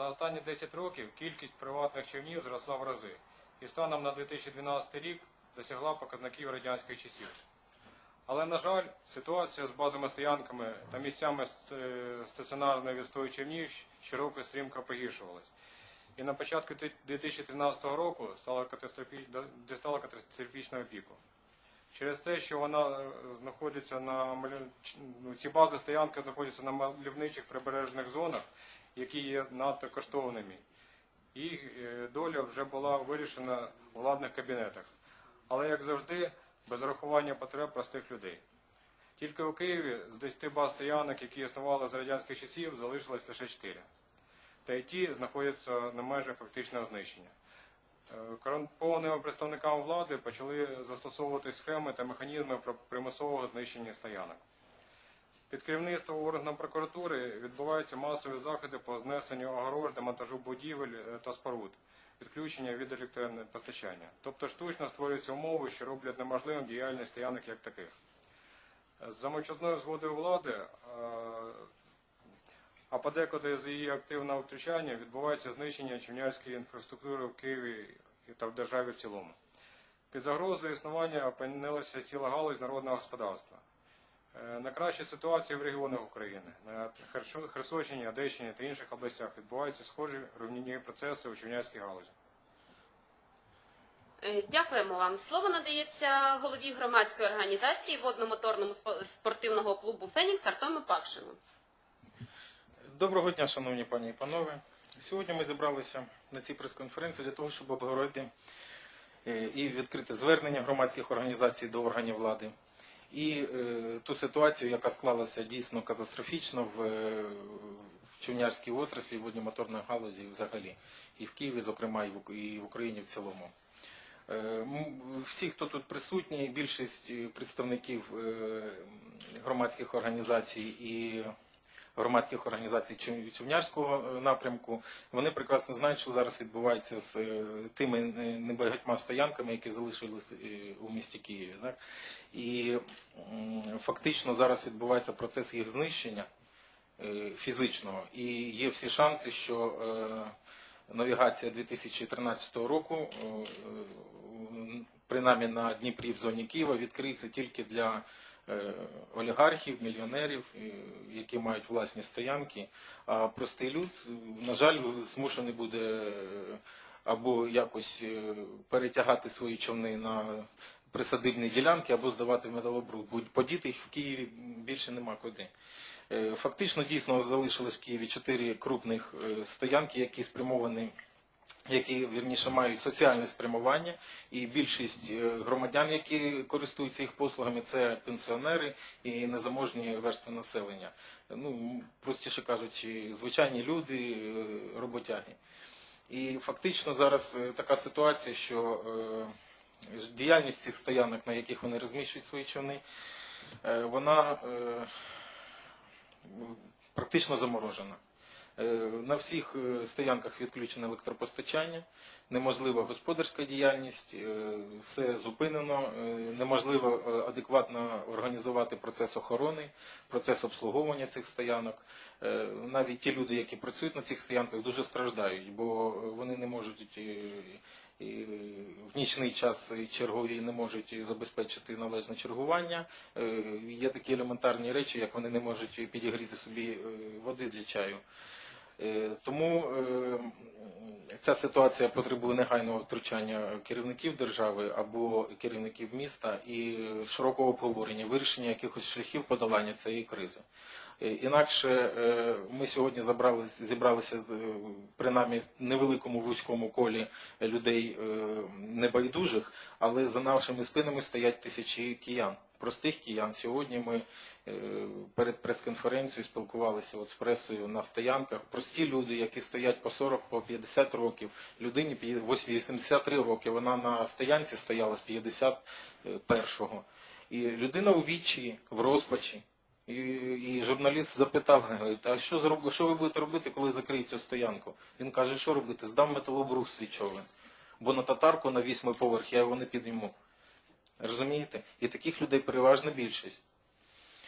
За останні 10 років кількість приватних човнів зросла в рази і станом на 2012 рік досягла показників радянських часів. Але, на жаль, ситуація з базовими стоянками та місцями е, стаціонарної відстою човнів щороку стрімко погіршувалась. І на початку 2013 року стала дістала катастрофічного піку. Через те, що вона е, знаходиться на ну, ці бази стоянки знаходяться на мальовничих прибережних зонах, які є надто коштовними. Їх е, доля вже була вирішена у владних кабінетах. Але, як завжди, без рахування потреб простих людей. Тільки у Києві з 10 баз стоянок, які існували з радянських часів, залишилось лише 4. Та й ті знаходяться на межі фактичного знищення. Е, Корумпованими представниками влади почали застосовувати схеми та механізми примусового знищення стоянок. Під керівництвом органів прокуратури відбуваються масові заходи по знесенню огорож, демонтажу будівель е, та споруд, відключення від електропостачання. Тобто штучно створюються умови, що роблять неможливим діяльність стоянок як таких. За мовчазною згодою влади, е, а подекуди з її активного втручання відбувається знищення човнярської інфраструктури в Києві та в державі в цілому. Під загрозою існування опинилася ціла галузь народного господарства. Е, На кращій ситуації в регіонах України, на Херсонщині, Одещині та інших областях відбуваються схожі руйнівні процеси у човнярській галузі. Е, Дякуємо вам. Слово надається голові громадської організації водно-моторному спо- спортивного клубу Фенікс Артему Пакшину. Доброго дня, шановні пані і панове. Сьогодні ми зібралися на цій прес-конференції для того, щоб обговорити е, і відкрити звернення громадських організацій до органів влади. І е, ту ситуацію, яка склалася дійсно катастрофічно в, в човнярській отраслі, в водньомоторної галузі взагалі, і в Києві, зокрема, і в, Україні в цілому. Е, Всі, хто тут присутні, більшість е, представників громадських організацій і громадських організацій Чу- е, напрямку, вони прекрасно знають, що зараз відбувається з е, тими е, небагатьма стоянками, які залишились е, у місті Києві. Так? І фактично зараз відбувається процес їх знищення фізичного, і є всі шанси, що навігація 2013 року, принаймні на Дніпрі в зоні Києва, відкриється тільки для олігархів, мільйонерів, е, які мають власні стоянки. А простий люд, е, на жаль, змушений буде е, або якось е, перетягати свої човни на присадибні ділянки, або здавати в металобруд. Подіти їх в Києві більше нема куди. Е, Фактично дійсно залишилось в Києві чотири крупних е, стоянки, які спрямовані які вірніше мають соціальне спрямування, і більшість е, громадян, які користуються їх послугами, це пенсіонери і незаможні верстви населення. Ну простіше кажучи, звичайні люди, е, роботяги. І фактично зараз е, така ситуація, що діяльність цих стоянок, на яких вони розміщують свої човни, вона практично заморожена. Е, На всіх е, стоянках відключене електропостачання, неможлива господарська діяльність, е, все зупинено, неможливо адекватно організувати процес охорони, процес обслуговування цих стоянок. Навіть ті люди, які працюють на цих стоянках, дуже страждають, бо вони не можуть в нічний час чергові не можуть забезпечити належне чергування. Є такі елементарні речі, як вони не можуть підігріти собі води для чаю. Е, Тому е, ця ситуація потребує негайного втручання керівників держави або керівників міста і широкого обговорення, вирішення якихось шляхів подолання цієї кризи. Е, Інакше ми сьогодні забрались, зібралися принаймні невеликому вузькому колі людей небайдужих, але за нашими спинами стоять тисячі киян. Простих киян. Сьогодні ми е, перед прес-конференцією спілкувалися от з пресою на стоянках. Прості люди, які стоять по 40, по 50 років, людині 83 роки. Вона на стоянці стояла з 51-го. І людина у відчаї, в розпачі. І, і журналіст запитав, а що, зроб- що ви будете робити, коли закриють стоянку? Він каже, що робити? Здам металобрух свій човен. Бо на татарку на вісьмий поверх я його не підійму. Розумієте? І таких людей переважна більшість.